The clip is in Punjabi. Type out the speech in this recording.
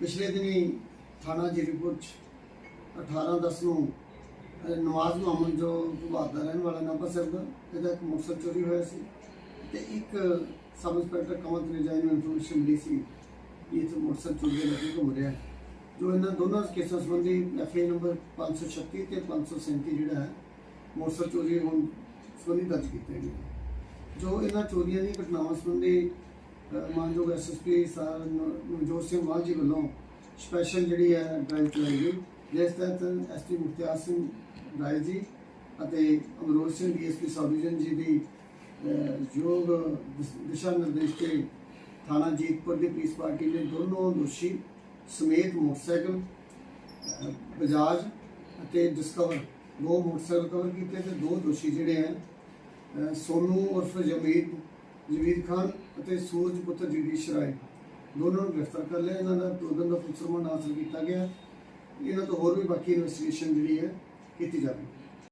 ਪਿਛਲੇ ਦਿਨੀ ਥਾਣਾ ਜੀਰੀਪੁਰ 'ਚ 18 10 ਨੂੰ ਨਵਾਜ਼ ਮੁਹੰਮਦ ਜੋ ਗੁਬਾਰ ਦਾ ਰਹਿਣ ਵਾਲਾ ਨਾਭਾ ਸਾਹਿਬ ਦਾ, ਇਹਦਾ ਇੱਕ ਮੁਕਸਰ ਚੋਰੀ ਹੋਇਆ ਸੀ ਤੇ ਇੱਕ ਸਬ ਇੰਸਪੈਕਟਰ ਕਮਲ ਤਨੇਜਾ ਨੂੰ ਇਨਫੋਰਮੇਸ਼ਨ ਮਿਲੀ ਸੀ ਕਿ ਇਹ ਮੁਕਸਰ ਚੋਰੀ ਦੇ ਲੱਗੇ ਘੁੰਮ ਰਿਹਾ ਜੋ ਇਹਨਾਂ ਦੋਨਾਂ ਕੇਸਾਂ ਸੰਬੰਧੀ ਐਫਏ ਨੰਬਰ 536 ਤੇ 537 ਜਿਹੜਾ ਹੈ ਮੋਟਰਸਾਈਕਲ ਚੋਰੀ ਹੋਣ ਸੰਬੰਧੀ ਦਰਜ ਕੀਤੇ ਗਏ ਨੇ। ਜੋ ਇਹਨਾਂ ਚੋਰੀਆਂ ਦੀ ਘਟਨਾਵਾਂ ਸੰਬੰਧੀ ਅਹ, ਮਾਨਯੋਗ ਐਸਐਸਪੀ ਸਰ ਨਵਜੋਤ ਸਿੰਘ ਮਾਲ ਜੀ ਵੱਲੋਂ ਸਪੈਸ਼ਲ ਜਿਹੜੀ ਹੈ ਡਰਾਈਵ ਚਲਾਈ ਗਈ ਜਿਸ ਤਹਿਤ ਐਸਪੀ ਮੁਖਤਿਆਰ ਸਿੰਘ ਰਾਏ ਜੀ ਅਤੇ Amroz Singh DSP subdivision ji ਦੀ ਯੋਗ ਦਿਸ਼ਾ ਨਿਰਦੇਸ਼ ਤੇ ਥਾਣਾ ਜੀਤਪੁਰ ਦੀ ਪੁਲਿਸ ਪਾਰਟੀ ਨੇ ਦੋਨੋਂ ਦੋਸ਼ੀ ਸਮੇਤ ਮੋਟਰਸਾਈਕਲ ਬਜਾਜ ਅਤੇ ਡਿਸਕਵਰ ਦੋ ਮੋਟਰਸਾਈਕਲ ਕਵਰ ਕੀਤੇ ਤੇ ਦੋ ਦੋਸ਼ੀ ਜਿਹੜੇ ਹੈ ਅਹ, ਸੋਨੂ ਉਰਫ ਜਮੀਦ ਜਵੀਰ ਖਾਨ ਅਤੇ ਸੂਰਜ ਪੁੱਤਰ ਜਗਦੀਸ਼ ਰਾਏ। ਦੋਨਾਂ ਨੂੰ ਗ੍ਰਿਫਤਾਰ ਕਰ ਲਿਆ ਇਹਨਾਂ ਦਾ ਦੋ ਦਿਨ ਦਾ ਪੁਲਿਸ ਰਿਮਾਂਡ ਹਾਸਲ ਕੀਤਾ ਗਿਆ। ਇਹਨਾਂ ਤੋਂ ਹੋਰ ਵੀ ਬਾਕੀ ਇਨਵੈਸਟੀਗੇਸ਼ਨ ਜਿਹੜੀ ਹੈ ਕੀਤੀ ਜਾਵੇਗੀ।